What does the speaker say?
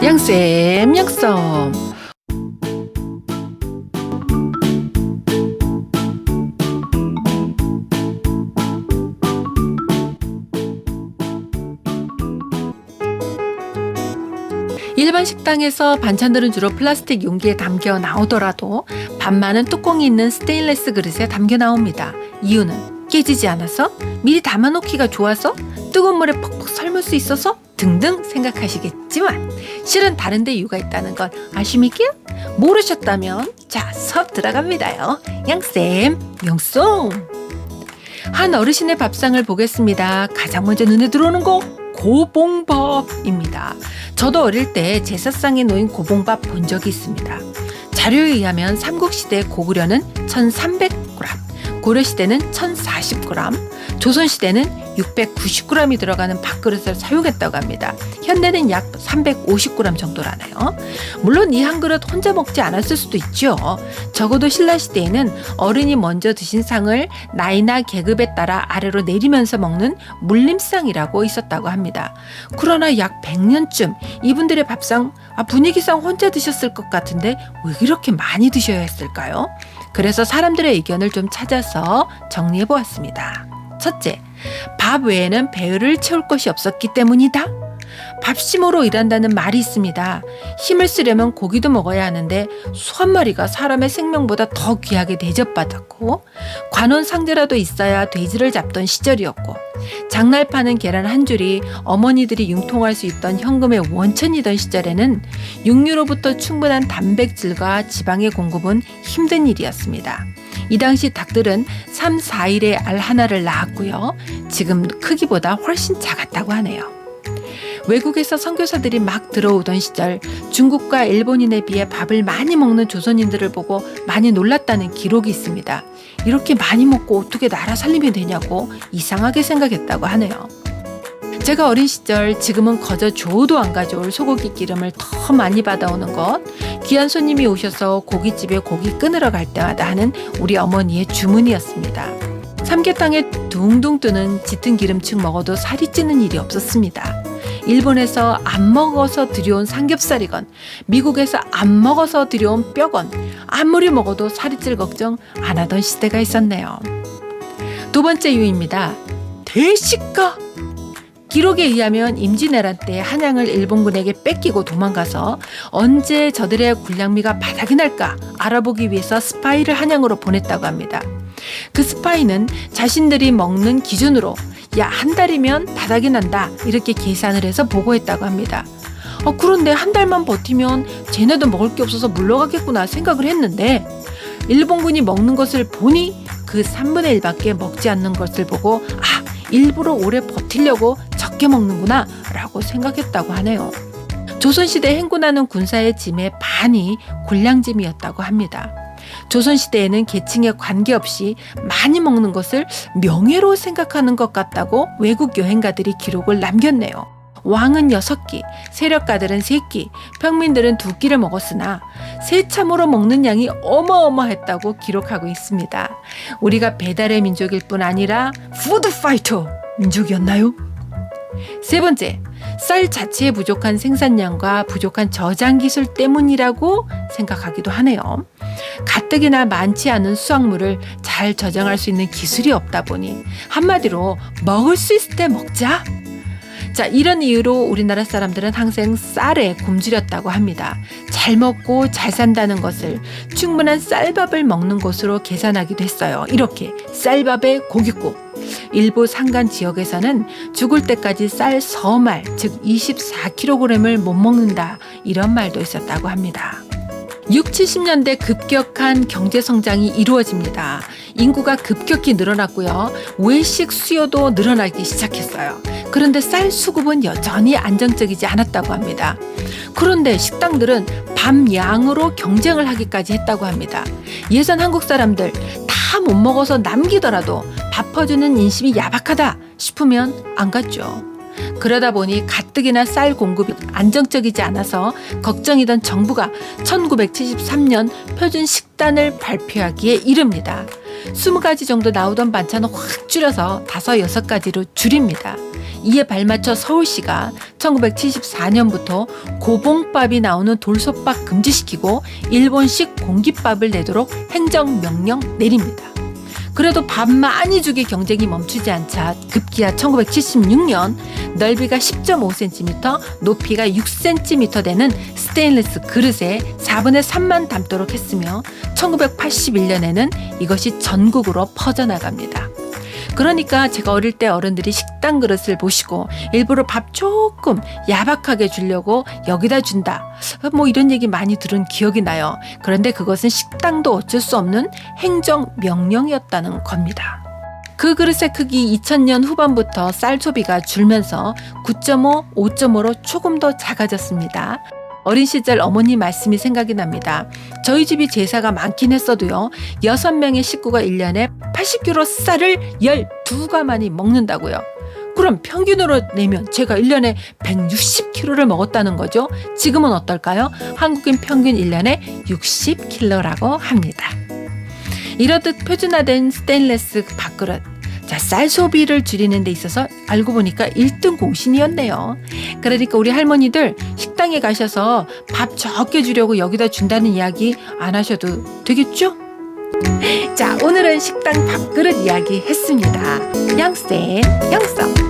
양쌤 양썸 일반 식당에서 반찬들은 주로 플라스틱 용기에 담겨 나오더라도 밥 많은 뚜껑이 있는 스테인레스 그릇에 담겨 나옵니다. 이유는 깨지지 않아서 미리 담아놓기가 좋아서 뜨거운 물에 퍽퍽 삶을 수 있어서 등등 생각하시겠지만 실은 다른 데 이유가 있다는 건 아십니까? 모르셨다면 자 수업 들어갑니다요. 양쌤 용송 한 어르신의 밥상을 보겠습니다. 가장 먼저 눈에 들어오는 거 고봉밥입니다. 저도 어릴 때 제사상에 놓인 고봉밥 본 적이 있습니다. 자료에 의하면 삼국시대 고구려는 1300g, 고려시대는 1040g, 조선시대는 690g이 들어가는 밥그릇을 사용했다고 합니다. 현대는 약 350g 정도라네요. 물론 이 한 그릇 혼자 먹지 않았을 수도 있죠. 적어도 신라시대에는 어른이 먼저 드신 상을 나이나 계급에 따라 아래로 내리면서 먹는 물림상이라고 있었다고 합니다. 그러나 약 100년쯤 이분들의 밥상 아, 분위기상 혼자 드셨을 것 같은데 왜 이렇게 많이 드셔야 했을까요? 그래서 사람들의 의견을 좀 찾아서 정리해 보았습니다. 첫째, 밥 외에는 배를 채울 것이 없었기 때문이다. 밥심으로 일한다는 말이 있습니다. 힘을 쓰려면 고기도 먹어야 하는데 소 한 마리가 사람의 생명보다 더 귀하게 대접받았고 관원 상제라도 있어야 돼지를 잡던 시절이었고 장날 파는 계란 한 줄이 어머니들이 융통할 수 있던 현금의 원천이던 시절에는 육류로부터 충분한 단백질과 지방의 공급은 힘든 일이었습니다. 이 당시 닭들은 3, 4일에 알 하나를 낳았고요. 지금 크기보다 훨씬 작았다고 하네요. 외국에서 선교사들이 막 들어오던 시절 중국과 일본인에 비해 밥을 많이 먹는 조선인들을 보고 많이 놀랐다는 기록이 있습니다. 이렇게 많이 먹고 어떻게 나라 살림이 되냐고 이상하게 생각했다고 하네요. 제가 어린 시절 지금은 거저 줘도 안 가져올 소고기 기름을 더 많이 받아오는 것 귀한 손님이 오셔서 고깃집에 고기 끊으러 갈 때마다 하는 우리 어머니의 주문이었습니다. 삼계탕에 둥둥 뜨는 짙은 기름층 먹어도 살이 찌는 일이 없었습니다. 일본에서 안 먹어서 들여온 삼겹살이건 미국에서 안 먹어서 들여온 뼈건 아무리 먹어도 살이 찔 걱정 안 하던 시대가 있었네요. 두 번째 이유입니다. 대식가 기록에 의하면 임진왜란 때 한양을 일본군에게 뺏기고 도망가서 언제 저들의 군량미가 바닥이 날까 알아보기 위해서 스파이를 한양으로 보냈다고 합니다. 그 스파이는 자신들이 먹는 기준으로 야, 한 달이면 바닥이 난다. 이렇게 계산을 해서 보고했다고 합니다. 어, 그런데 한 달만 버티면 쟤네도 먹을 게 없어서 물러가겠구나 생각을 했는데 일본군이 먹는 것을 보니 그 3분의 1밖에 먹지 않는 것을 보고 아, 일부러 오래 버티려고 적게 먹는구나 라고 생각했다고 하네요. 조선시대 행군하는 군사의 짐의 반이 군량짐이었다고 합니다. 조선시대에는 계층에 관계없이 많이 먹는 것을 명예로 생각하는 것 같다고 외국 여행가들이 기록을 남겼네요. 왕은 여섯 끼, 세력가들은 세 끼, 평민들은 두 끼를 먹었으나 세참으로 먹는 양이 어마어마했다고 기록하고 있습니다. 우리가 배달의 민족일 뿐 아니라 푸드 파이터 민족이었나요? 세 번째, 쌀 자체의 부족한 생산량과 부족한 저장 기술 때문이라고 생각하기도 하네요. 가뜩이나 많지 않은 수확물을 잘 저장할 수 있는 기술이 없다 보니 한마디로 먹을 수 있을 때 먹자. 자, 이런 이유로 우리나라 사람들은 항상 쌀에 굶주렸다고 합니다. 잘 먹고 잘 산다는 것을 충분한 쌀밥을 먹는 것으로 계산하기도 했어요. 이렇게 쌀밥에 고깃국. 일부 산간 지역에서는 죽을 때까지 쌀 서말, 즉 24kg을 못 먹는다. 이런 말도 있었다고 합니다. 6, 70년대 급격한 경제 성장이 이루어집니다. 인구가 급격히 늘어났고요. 외식 수요도 늘어나기 시작했어요. 그런데 쌀 수급은 여전히 안정적이지 않았다고 합니다. 그런데 식당들은 밤 양으로 경쟁을 하기까지 했다고 합니다. 예전 한국 사람들 다 못 먹어서 남기더라도 밥 퍼주는 인심이 야박하다 싶으면 안 갔죠. 그러다 보니 가뜩이나 쌀 공급이 안정적이지 않아서 걱정이던 정부가 1973년 표준 식단을 발표하기에 이릅니다. 20가지 정도 나오던 반찬을 확 줄여서 5, 6가지로 줄입니다. 이에 발맞춰 서울시가 1974년부터 고봉밥이 나오는 돌솥밥 금지시키고 일본식 공깃밥을 내도록 행정명령 내립니다. 그래도 밥 많이 주기 경쟁이 멈추지 않자 급기야 1976년 넓이가 10.5cm, 높이가 6cm 되는 스테인리스 그릇에 4분의 3만 담도록 했으며 1981년에는 이것이 전국으로 퍼져나갑니다. 그러니까 제가 어릴 때 어른들이 식당 그릇을 보시고 일부러 밥 조금 야박하게 주려고 여기다 준다. 뭐 이런 얘기 많이 들은 기억이 나요. 그런데 그것은 식당도 어쩔 수 없는 행정 명령이었다는 겁니다. 그 그릇의 크기 2000년 후반부터 쌀 소비가 줄면서 9.5, 5.5로 조금 더 작아졌습니다. 어린 시절 어머니 말씀이 생각이 납니다. 저희 집이 제사가 많긴 했어도요. 6명의 식구가 1년에 80kg 쌀을 12가만이 먹는다고요. 그럼 평균으로 내면 제가 1년에 160kg를 먹었다는 거죠. 지금은 어떨까요? 한국인 평균 1년에 60kg라고 합니다. 이렇듯 표준화된 스테인레스 밥그릇. 자, 쌀 소비를 줄이는 데 있어서 알고 보니까 1등 공신이었네요. 그러니까 우리 할머니들 식당에 가셔서 밥 적게 주려고 여기다 준다는 이야기 안 하셔도 되겠죠? 자, 오늘은 식당 밥그릇 이야기 했습니다. 영쌤, 영성.